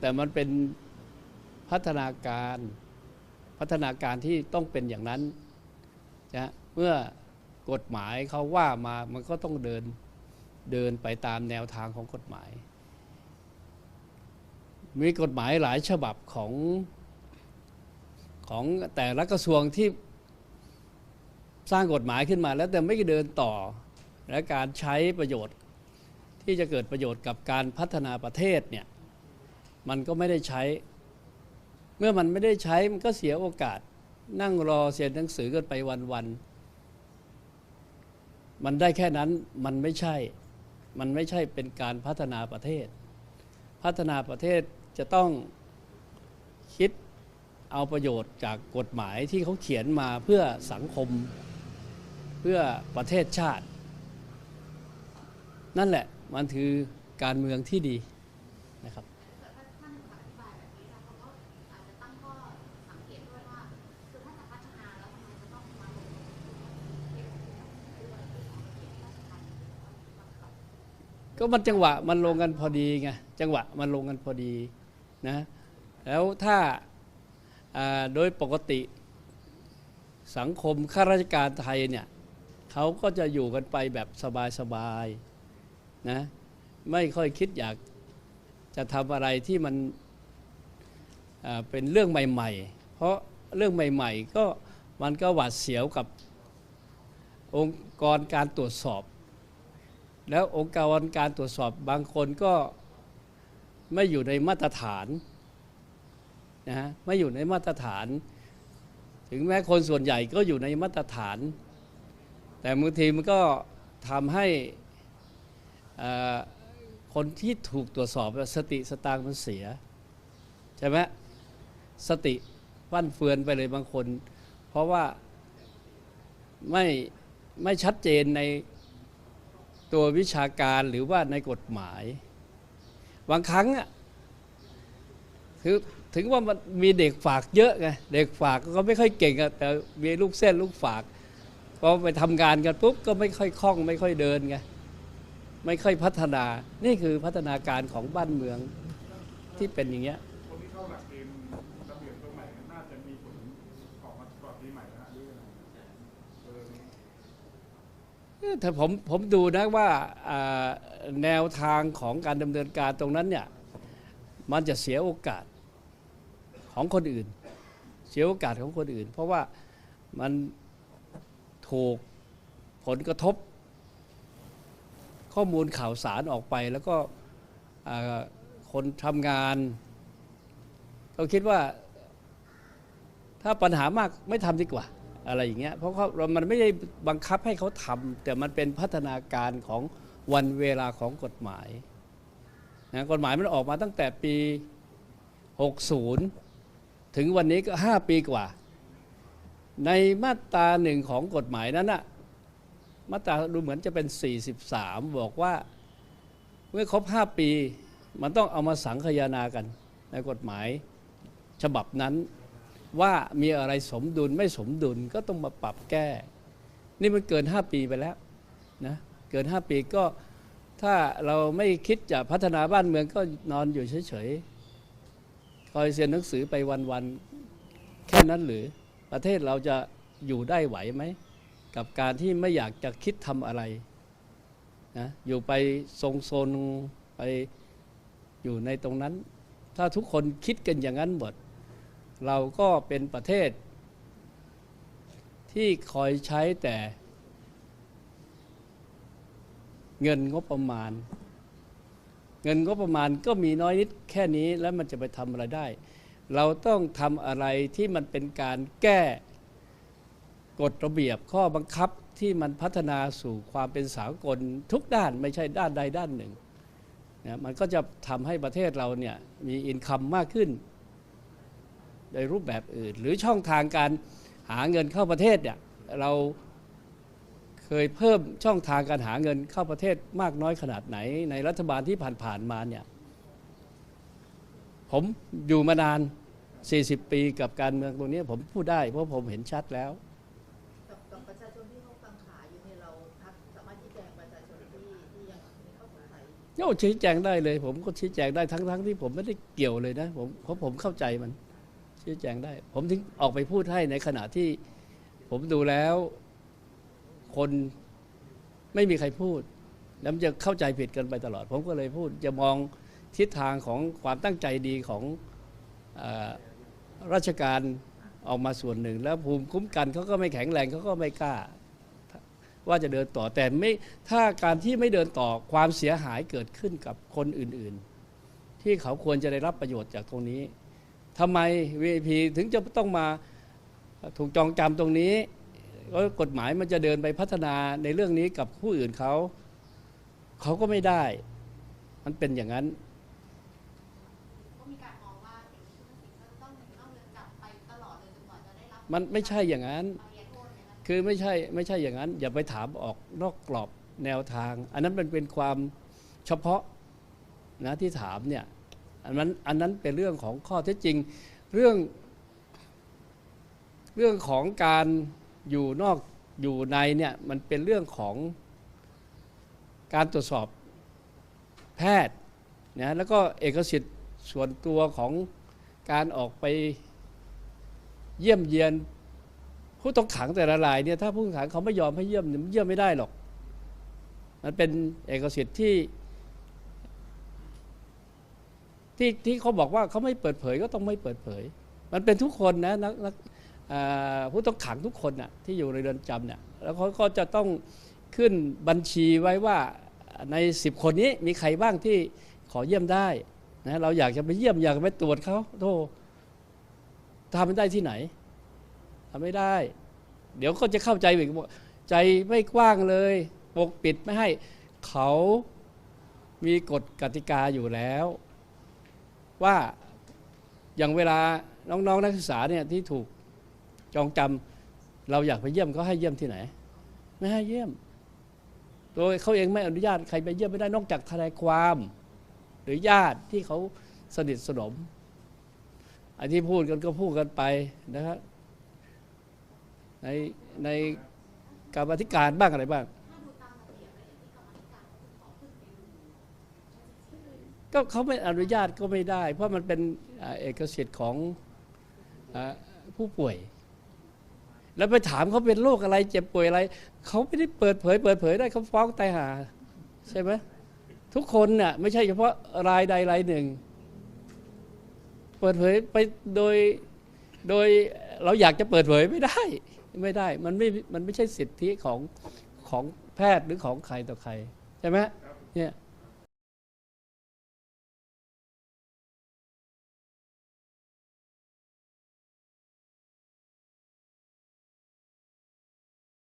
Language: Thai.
แต่มันเป็นพัฒนาการพัฒนาการที่ต้องเป็นอย่างนั้นนะเมื่อกฎหมายเขาว่ามามันก็ต้องเดินเดินไปตามแนวทางของกฎหมาย มีกฎหมายหลายฉบับของของแต่ละกระทรวงที่สร้างกฎหมายขึ้นมา แล้วแต่ไม่เดินต่อ และการใช้ประโยชน์ที่จะเกิดประโยชน์กับการพัฒนาประเทศเนี่ย มันก็ไม่ได้ใช้ เมื่อมันไม่ได้ใช้มันก็เสียโอกาส นั่งรอเสียหนังสือกันไปวันๆมันได้แค่นั้นมันไม่ใช่ มันไม่ใช่เป็นการพัฒนาประเทศ พัฒนาประเทศจะต้องคิดเอาประโยชน์จากกฎหมายที่เขาเขียนมาเพื่อสังคม เพื่อประเทศชาติ นั่นแหละมันคือการเมืองที่ดีนะครับ ก็มันจังหวะมันลงกันพอดีไงจังหวะมันลงกันพอดีนะแล้วถ้าโดยปกติสังคมข้าราชการไทยเนี่ยเขาก็จะอยู่กันไปแบบสบายๆนะไม่ค่อยคิดอยากจะทำอะไรที่มันเป็นเรื่องใหม่ ๆ เพราะเรื่องใหม่ ๆ ก็มันก็หวาดเสียวกับองค์กรการตรวจสอบ แล้วองค์กรการตรวจสอบบางคนก็ไม่อยู่ในมาตรฐานนะฮะไม่อยู่ในมาตรฐาน ถึงแม้คนส่วนใหญ่ก็อยู่ในมาตรฐาน แต่บางทีมันก็ทำให้คนที่ถูกตรวจสอบสติสตางค์มันเสียใช่ไหมสติฟั่นเฟือนไปเลยบางคน เพราะว่าไม่ไม่ชัดเจนใน ตัววิชาการหรือว่าในกฎหมาย บางครั้งอะคือถึงว่ามันมีเด็กฝากเยอะไงเด็กฝากก็ไม่ค่อยเก่งอะแต่มีลูกเส้นลูกฝากพอไปทำงานกันปุ๊บก็ไม่ค่อยคล่อง ไม่ค่อยเดินไงไม่ค่อยพัฒนา นี่คือพัฒนาการของบ้านเมืองที่เป็นอย่างเงี้ย คนที่เข้าหลักเกณฑ์ระเบียบตัวใหม่น่าจะมีผลออกมาก่อนปีใหม่แล้วฮะหรือยังไงเออ ถ้าผมผมดูนะว่าแนวทางของการดำเนินการตรงนั้นเนี่ยมันจะเสียโอกาสของคนอื่น เสียโอกาสของคนอื่น เพราะว่ามันถูกผลกระทบ ข้อมูลข่าวสารออกไปแล้วก็คนทำงานเขาคิดว่าถ้าปัญหามากไม่ทำดีกว่า อะไรอย่างเงี้ยเพราะเขาเรามันไม่ได้บังคับให้เขาทำแต่มันเป็นพัฒนาการของวันเวลาของกฎหมายนะกฎหมายมันออกมาตั้งแต่ปี 60 ถึงวันนี้ก็ 5 ปีกว่า ในมาตราหนึ่งของกฎหมายนั้นนะมาตราดูเหมือนจะเป็น 43 บอกว่าเมื่อครบ 5 ปี มันต้องเอามาสังคายนากันในกฎหมายฉบับนั้น ว่ามีอะไรสมดุลไม่สมดุลก็ต้องมาปรับแก้ นี่มันเกิน 5 ปีไปแล้วนะเกิน 5 ปีก็ถ้าเราไม่คิดจะพัฒนาบ้านเมืองก็นอนอยู่เฉยๆคอยเรียนหนังสือไปวันๆแค่นั้นหรือประเทศเราจะอยู่ได้ไหวไหม กับการที่ไม่อยากจะคิดทำอะไรนะอยู่ไปทรงโซนไปอยู่ในตรงนั้น ถ้าทุกคนคิดกันอย่างนั้นหมด เราก็เป็นประเทศ ที่คอยใช้แต่ เงินงบประมาณ เงินงบประมาณก็มีน้อยนิดแค่นี้แล้วมันจะไปทำอะไรได้ เราต้องทำอะไรที่มันเป็นการแก้กฎระเบียบข้อบังคับที่มันพัฒนาสู่ความเป็นสากลทุกด้านไม่ใช่ด้านใดด้านหนึ่งนะมันก็จะทำให้ประเทศเราเนี่ยมีอินคัมมากขึ้น ในรูปแบบอื่น หรือช่องทางการหาเงินเข้าประเทศเนี่ยเราเคยเพิ่มช่องทางการหาเงินเข้าประเทศมากน้อยขนาดไหน ในรัฐบาลที่ผ่านๆมาเนี่ยผมอยู่มานาน 40 ปีกับการเมืองตรงนี้ผมพูดได้เพราะผมเห็นชัดแล้วกับกับประชาชนที่เขากังขาอยู่เนี่ยเราพักสามารถชี้แจงประชาชนที่ที่ยังมีข้อสงสัยโอ้ชี้แจงได้เลย ผมก็ชี้แจงได้ทั้งทั้งที่ผมไม่ได้เกี่ยวเลยนะผมเพราะผมเข้าใจมัน ชี้แจงได้ ผมถึงออกไปพูดให้ในขณะที่ผมดูแล้วคนไม่มีใครพูด แล้วมันจะเข้าใจผิดกันไปตลอด ผมก็เลยพูดจะมองทิศทางของความตั้งใจดีของอราชการออกมาส่วนหนึ่ง แล้วภูมิคุ้มกันเขาก็ไม่แข็งแรงเขาก็ไม่กล้า ว่าจะเดินต่อแต่ไม่ถ้าการที่ไม่เดินต่อความเสียหายเกิดขึ้นกับคนอื่น ๆ ที่เขาควรจะได้รับประโยชน์จากตรงนี้ ทำไม VIP ถึงจะต้องมาถูกจองจำตรงนี้แล้วกฎหมายมันจะเดินไปพัฒนาในเรื่องนี้กับผู้อื่นเขา เขาก็ไม่ได้ มันเป็นอย่างนั้นก็มีการมองว่าเด็กที่มันสิงก็ต้องอยู่นอกเรือนจำไปตลอดเลยจนกว่าจะได้รับมันไม่ใช่อย่างนั้นปริญญาโทษเนี่ยนะคะคือไม่ใช่ไม่ใช่อย่างนั้น อย่าไปถามออกนอกกรอบแนวทาง อันนั้นมันเป็นความเฉพาะนะที่ถามเนี่ย อันนั้นอันนั้นเป็นเรื่องของข้อเท็จจริงเรื่อง เรื่องของการอยู่นอกอยู่ในเนี่ยมันเป็นเรื่องของการตรวจสอบแพทย์นะแล้วก็เอกสิทธิ์ส่วนตัวของการออกไปเยี่ยมเยียนผู้ต้องขังแต่ละรายเนี่ยถ้าผู้ต้องขังเขาไม่ยอมให้เยี่ยมเนี่ยเยี่ยมไม่ได้หรอก มันเป็นเอกสิทธิ์ที่ ที่ที่เขาบอกว่าเขาไม่เปิดเผยก็ต้องไม่เปิดเผย มันเป็นทุกคนนะนักนักผู้ต้องขังทุกคนน่ะที่อยู่ในเรือนจำเนี่ยแล้วเขาก็จะต้องขึ้นบัญชีไว้ว่าในสิบคนนี้มีใครบ้างที่ขอเยี่ยมได้นะเราอยากจะไปเยี่ยมอยากไปตรวจเขาโธ่ทำไม่ได้ที่ไหนทำไม่ได้ เดี๋ยวก็จะเข้าใจอีกใจไม่กว้างเลยปกปิดไม่ให้เขามีกฎกติกาอยู่แล้ว ว่าอย่างเวลาน้องๆนักศึกษาเนี่ยที่ถูกจองจำเราอยากไปเยี่ยมเขาให้เยี่ยมที่ไหน ไม่ให้เยี่ยม โดยเขาเองไม่อนุญาตใครไปเยี่ยมไม่ได้นอกจากทนายความ หรือญาติที่เขาสนิทสนมอันที่พูดกันก็พูดกันไปนะครับในในกรรมาธิการบ้างอะไรบ้าง ก็เขาไม่อนุญาตก็ไม่ได้ เพราะมันเป็นเอกสิทธิ์ของอผู้ป่วย แล้วไปถามเขาเป็นโรคอะไรเจ็บป่วยอะไร เขาไม่ได้เปิดเผย เปิดเผยได้เขาฟ้องตายหา ใช่ไหมทุกคนน่ะไม่ใช่เฉพาะรายใดรายหนึ่ง เปิดเผยไปโดยโดยเราอยากจะเปิดเผยไม่ได้ไม่ได้มันไม่มันไม่ใช่สิทธิของของแพทย์หรือของใครต่อใคร ใช่ไหมเนี่ย